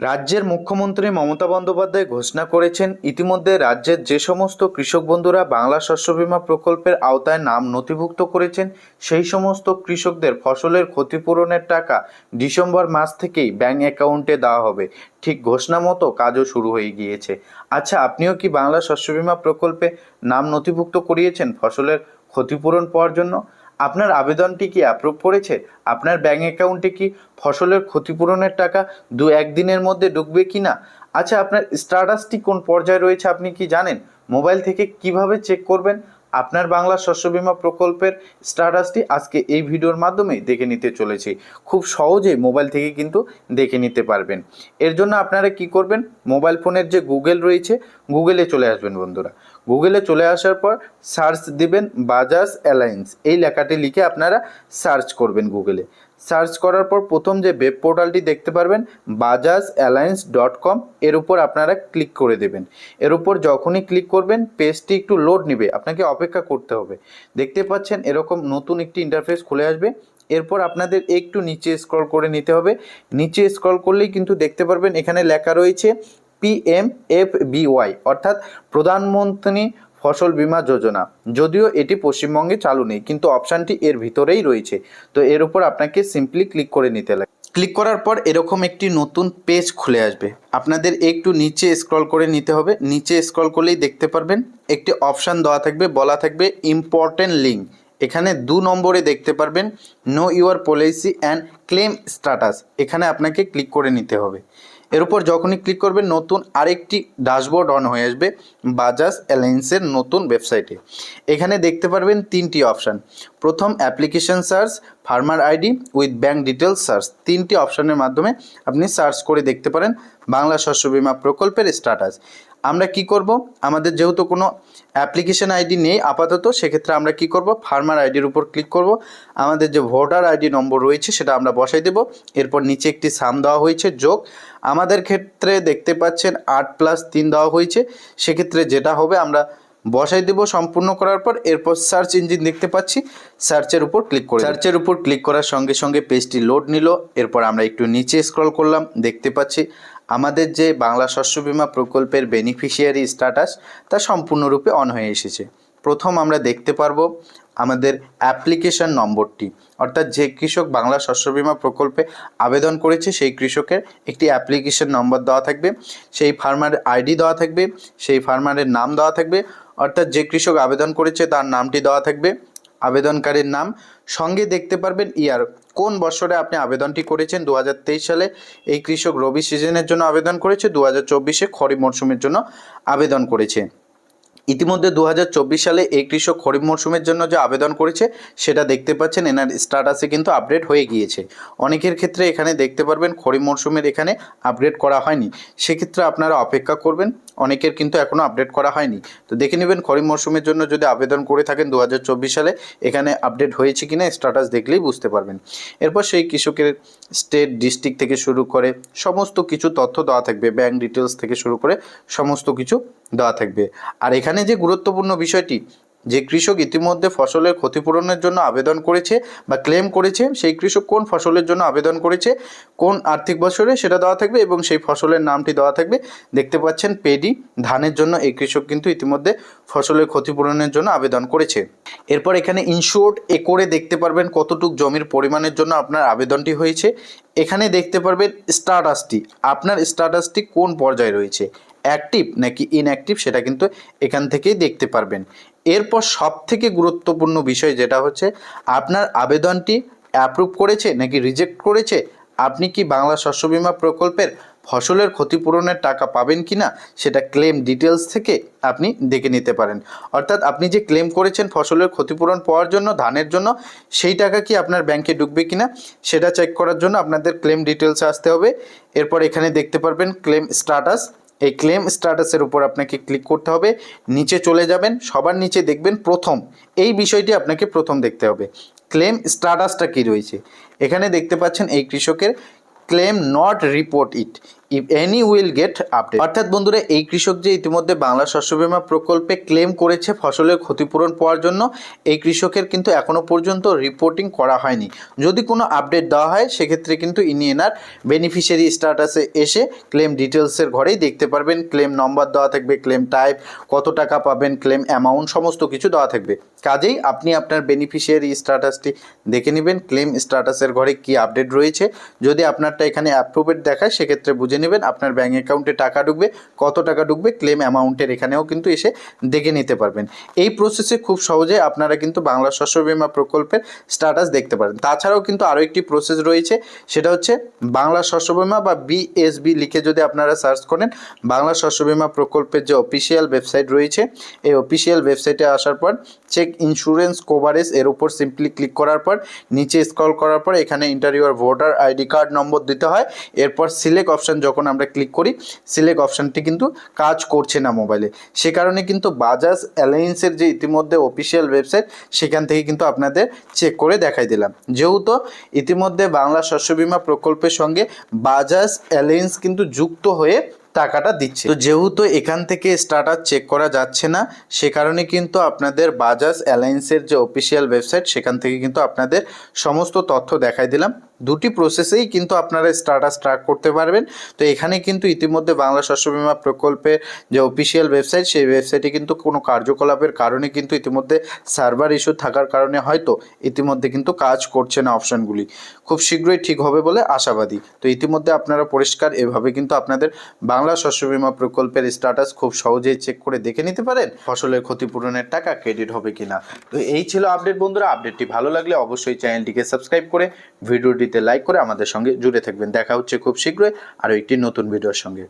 রাজ্যের মুখ্যমন্ত্রী মমতা বন্দ্যোপাধ্যায় ঘোষণা করেছেন, ইতিমধ্যে রাজ্যের যে সমস্ত কৃষক বন্ধুরা বাংলা শস্য বীমা প্রকল্পের আওতায় নাম নথিভুক্ত করেছেন, সেই সমস্ত কৃষকদের ফসলের ক্ষতিপূরণের টাকা ডিসেম্বর মাস থেকেই ব্যাংক অ্যাকাউন্টে দেওয়া হবে। ঠিক ঘোষণা মতো কাজও শুরু হয়ে গিয়েছে। আচ্ছা আপনিও কি বাংলা শস্য বীমা প্রকল্পে নাম নথিভুক্ত করিয়েছেন ফসলের ক্ষতিপূরণ পাওয়ার জন্য? আপনার আবেদনটি কি অ্যাপ্রুভ করেছে? আপনার ব্যাঙ্ক অ্যাকাউন্টে কি ফসলের ক্ষতিপূরণের টাকা দু একদিনের মধ্যে ঢুকবে কি না আচ্ছা আপনার স্ট্যাটাসটি কোন পর্যায়ে রয়েছে আপনি কি জানেন? মোবাইল থেকে কীভাবে চেক করবেন? আপনার বাংলা শস্য বীমা প্রকল্পের স্ট্যাটাসটি আজকে এই ভিডিওর মাধ্যমে দেখে নিতে চলেছি। খুব সহজেই মোবাইল থেকে কিন্তু দেখে নিতে পারবেন। এর জন্য আপনারা কি করবেন? মোবাইল ফোনের যে গুগল রয়েছে গুগলে চলে আসবেন বন্ধুরা। গুগলে চলে আসার পর সার্চ দিবেন বাজাজ অ্যালায়েন্স এই লেখাটি লিখে আপনারা সার্চ করবেন গুগলে সার্চ করার পর প্রথম যে ওয়েব পোর্টালটি দেখতে পারবেন বাজাজ অ্যালায়েন্স ডট কম এর উপর আপনারা ক্লিক করে দেবেন। এর উপর যখনই ক্লিক করবেন পেজটি একটু লোড নেবে। আপনাকে অপেক্ষা করতে হবে। দেখতে পাচ্ছেন এরকম নতুন একটি ইন্টারফেস খুলে আসবে। এরপর আপনাদের একটু নিচে স্ক্রল করে নিতে হবে। নিচে স্ক্রল করলেই কিন্তু দেখতে পারবেন এখানে লেখা রয়েছে পিএম এফ বিওয়াই অর্থাৎ প্রধানমন্ত্রী ফসল বীমা যোজনা। যদিও এটি পশ্চিমবঙ্গে চালু নেই, কিন্তু অপশানটি এর ভিতরেই রয়েছে। তো এর উপর আপনাকে সিম্পলি ক্লিক করে নিতে লাগে। ক্লিক করার পর এরকম একটি নতুন পেজ খুলে আসবে। আপনাদের একটু নিচে স্ক্রল করে নিতে হবে। নিচে স্ক্রল করলেই দেখতে পারবেন, একটি অপশান দেওয়া থাকবে, বলা থাকবে ইম্পর্টেন্ট লিঙ্ক এখানে দু নম্বরে দেখতে পারবেন know your policy and claim status এখানে আপনাকে ক্লিক করে নিতে হবে। এর উপর যখনই ক্লিক করবেন নতুন আরেকটি ড্যাশবোর্ড অন হয়ে আসবে বাজাজ অ্যালায়েন্সের নতুন ওয়েবসাইটে এখানে দেখতে পারবেন তিনটি অপশান প্রথম application search farmer ID with bank details search তিনটি অপশানের মাধ্যমে আপনি সার্চ করে দেখতে পারেন বাংলা শস্য বিমা প্রকল্পের স্ট্যাটাস আমরা কি করব? আমাদের যেহেতু কোনো অ্যাপ্লিকেশন আইডি নেই, আপাতত সেক্ষেত্রে আমরা কি করব? ফার্মার আইডির উপর ক্লিক করব। আমাদের যে ভোটার আইডি নম্বর রয়েছে সেটা আমরা বসাই দেব। এরপর নিচে একটি সাম দেওয়া হয়েছে, যোগ। আমাদের ক্ষেত্রে দেখতে পাচ্ছেন আট প্লাস তিন দেওয়া হয়েছে। সেক্ষেত্রে যেটা হবে আমরা বসাই দেব সম্পূর্ণ করার পর। এরপর সার্চ ইঞ্জিন দেখতে পাচ্ছি। সার্চের উপর ক্লিক করে সার্চের উপর ক্লিক করার সঙ্গে সঙ্গে পেজটি লোড নিল। এরপর আমরা একটু নিচে স্ক্রল করলাম। দেখতে পাচ্ছি আমাদের যে বাংলা শস্য বিমা প্রকল্পের বেনিফিশিয়ারি স্ট্যাটাস তা সম্পূর্ণরূপে অন হয়ে এসেছে। প্রথম আমরা দেখতে পারব আমাদের অ্যাপ্লিকেশন নম্বরটি। অর্থাৎ যে কৃষক বাংলা শস্য বিমা প্রকল্পে আবেদন করেছে, সেই কৃষকের একটি অ্যাপ্লিকেশন নম্বর দেওয়া থাকবে, সেই ফার্মারের আইডি দেওয়া থাকবে, সেই ফার্মারের নাম দেওয়া থাকবে, অর্থাৎ যে কৃষক আবেদন করেছে তার নামটি দেওয়া থাকবে। আবেদনকারীর নাম, সঙ্গে দেখতে পারবেন ইয়ার কোন বছরে আপনি আবেদনটি করেছেন? দু হাজার তেইশ সালে এই কৃষক রবি সিজনের জন্য আবেদন করেছে। দু হাজার চব্বিশে খরিফ মরশুমের জন্য আবেদন করেছে। ইতিমধ্যে দু হাজার চব্বিশ সালে এই কৃষক খরিফ মরশুমের জন্য যে আবেদন করেছে, সেটা দেখতে পাচ্ছেন, এনার স্ট্যাটাসে কিন্তু আপডেট হয়ে গিয়েছে। অনেকের ক্ষেত্রে এখানে দেখতে পারবেন, খরিফ মরশুমের এখানে আপডেট করা হয়নি। সেক্ষেত্রে আপনারা অপেক্ষা করবেন, অনেকের কিন্তু এখনও আপডেট করা হয়নি। তো দেখে নেবেন, খরিফ মরশুমের জন্য যদি আবেদন করে থাকেন দু হাজার চব্বিশ সালে, এখানে আপডেট হয়েছে কিনা স্ট্যাটাস দেখলেই বুঝতে পারবেন। এরপর সেই কৃষকের স্টেট ডিস্ট্রিক্ট থেকে শুরু করে, সমস্ত কিছু তথ্য দেওয়া থাকবে ব্যাংক ডিটেলস থেকে শুরু করে, সমস্ত কিছু দেওয়া থাকবে। আর এখানে যে গুরুত্বপূর্ণ বিষয়টি, যে কৃষক ইতিমধ্যে ফসলের ক্ষতিপূরণের জন্য আবেদন করেছে বা ক্লেম করেছে, সেই কৃষক কোন ফসলের জন্য আবেদন করেছে, কোন আর্থিক বছরে সেটা দেওয়া থাকবে এবং সেই ফসলের নামটি দেওয়া থাকবে। দেখতে পাচ্ছেন পেডি, ধানের জন্য এই কৃষক কিন্তু ইতিমধ্যে ফসলের ক্ষতিপূরণের জন্য আবেদন করেছে। এরপর এখানে ইনশোর্ড এ করে দেখতে পারবেন কতটুক জমির পরিমাণের জন্য আপনার আবেদনটি হয়েছে। এখানে দেখতে পারবেন স্ট্যাটাসটি আপনার স্ট্যাটাসটি কোন পর্যায়ে রয়েছে। অ্যাক্টিভ নাকি ইনঅ্যাক্টিভ সেটা কিন্তু এখান থেকেই দেখতে পারবেন। এরপর সব থেকে গুরুত্বপূর্ণ বিষয় যেটা হচ্ছে, আপনার আবেদনটি অ্যাপ্রুভ করেছে নাকি রিজেক্ট করেছে, আপনি কি বাংলা শস্য বীমা প্রকল্পের ফসলের ক্ষতিপূরণের টাকা পাবেন কি না সেটা ক্লেম ডিটেলস থেকে আপনি দেখে নিতে পারেন। অর্থাৎ আপনি যে ক্লেম করেছেন ফসলের ক্ষতিপূরণ পাওয়ার জন্য, ধানের জন্য, সেই টাকা কি আপনার ব্যাংকে ঢুকবে কি না সেটা চেক করার জন্য আপনাদের ক্লেম ডিটেলসে আসতে হবে। এরপর এখানে দেখতে পারবেন ক্লেম স্ট্যাটাস এই ক্লেম স্ট্যাটাসের উপর আপনাকে ক্লিক করতে হবে। নিচে চলে যাবেন, সবার নিচে দেখবেন প্রথম। এই বিষয়টি আপনাকে প্রথম দেখতে হবে। ক্লেম স্ট্যাটাসটা কী রয়েছে? এখানে দেখতে পাচ্ছেন এই কৃষকের claim not report it any will get update অর্থাৎ বন্ধুরা, এই কৃষক যে ইতিমধ্যে বাংলা শস্য বীমা প্রকল্পে ক্লেম করেছে ফসলের ক্ষতিপূরণ পাওয়ার জন্য, এই কৃষকের কিন্তু এখনও পর্যন্ত রিপোর্টিং করা হয়নি। যদি কোনো আপডেট দেওয়া হয়, সেক্ষেত্রে কিন্তু ইনি এনার বেনিফিশিয়ারি স্ট্যাটাসে এসে ক্লেম ডিটেলসের ঘরেই দেখতে পারবেন। ক্লেম নম্বর দেওয়া থাকবে ক্লেম টাইপ কত টাকা পাবেন ক্লেম অ্যামাউন্ট সমস্ত কিছু দেওয়া থাকবে। কাজেই আপনি আপনার বেনিফিশিয়ারি স্ট্যাটাসটি দেখে নেবেন ক্লেম স্ট্যাটাসের ঘরে কি আপডেট রয়েছে। যদি আপনারটা এখানে অ্যাপ্রুভেড দেখায়, সেক্ষেত্রে বুঝে নেবেন, আপনার ব্যাঙ্ক অ্যাকাউন্টে টাকা ঢুকবে, কত টাকা ঢুকবে ক্লেম অ্যামাউন্টের এখানেও কিন্তু এসে দেখে নিতে পারবেন। এই প্রসেসে খুব সহজে আপনারা কিন্তু বাংলা শস্য বীমা প্রকল্পের স্ট্যাটাস দেখতে পারেন। তাছাড়াও কিন্তু আরও একটি প্রসেস রয়েছে, সেটা হচ্ছে বাংলা শস্য বীমা বা বিএসবি লিখে যদি আপনারা সার্চ করেন, বাংলা শস্য বীমা প্রকল্পের যে অফিসিয়াল ওয়েবসাইট রয়েছে, এই অফিসিয়াল ওয়েবসাইটে আসার পর চেক ইন্স্যুরেন্স কভারেজ এর উপর সিম্পলি ক্লিক করার পর, নিচে স্ক্রল করার পর এখানে ইন্টারভিউর ভোটার আইডি কার্ড নম্বর দিতে হয়, এরপর সিলেক্ট অপশান যখন আমরা ক্লিক করি সিলেক্ট অপশানটি কিন্তু কাজ করছে না মোবাইলে সে কারণে কিন্তু বাজাজ অ্যালায়েন্সের যে ইতিমধ্যে অফিসিয়াল ওয়েবসাইট সেখান থেকে কিন্তু আপনাদের চেক করে দেখাই দিলাম। যেহেতু ইতিমধ্যে বাংলা শস্য বীমা প্রকল্পের সঙ্গে বাজাজ অ্যালায়েন্স কিন্তু যুক্ত হয়ে টাকাটা দিচ্ছে। তো যেহেতু এখান থেকে স্টার্টার চেক করা যাচ্ছে না, সে কারণে কিন্তু আপনাদের বাজাজ অ্যালায়েন্সের যে অফিসিয়াল ওয়েবসাইট সেখান থেকে কিন্তু আপনাদের সমস্ত তথ্য দেখাই দিলাম। দুটি প্রসেসেই কিন্তু আপনারা স্টার্টাস ট্র্যাক করতে পারবেন। তো এখানে কিন্তু ইতিমধ্যে বাংলা শস্য বিমা প্রকল্পের যে অফিসিয়াল ওয়েবসাইট সেই ওয়েবসাইটে কিন্তু কোনো কার্যকলাপের কারণে কিন্তু ইতিমধ্যে সার্ভার ইস্যু থাকার কারণে হয়তো ইতিমধ্যে কিন্তু কাজ করছে না অপশানগুলি খুব শীঘ্রই ঠিক হবে বলে আশাবাদী। তো ইতিমধ্যে আপনারা পরিষ্কার এভাবে কিন্তু আপনাদের বাংলা শস্য বীমা প্রকল্পের স্ট্যাটাস খুব সহজেই চেক করে দেখে নিতে পারেন, ফসলের ক্ষতিপূরণের টাকা ক্রেডিট হবে কিনা। তো এই ছিল আপডেট বন্ধুরা। আপডেটটি ভালো লাগলে অবশ্যই চ্যানেলটিকে সাবস্ক্রাইব করে ভিডিওটিতে লাইক করে আমাদের সঙ্গে জুড়ে থাকবেন। দেখা হচ্ছে খুব শীঘ্রই আরও একটি নতুন ভিডিওর সঙ্গে।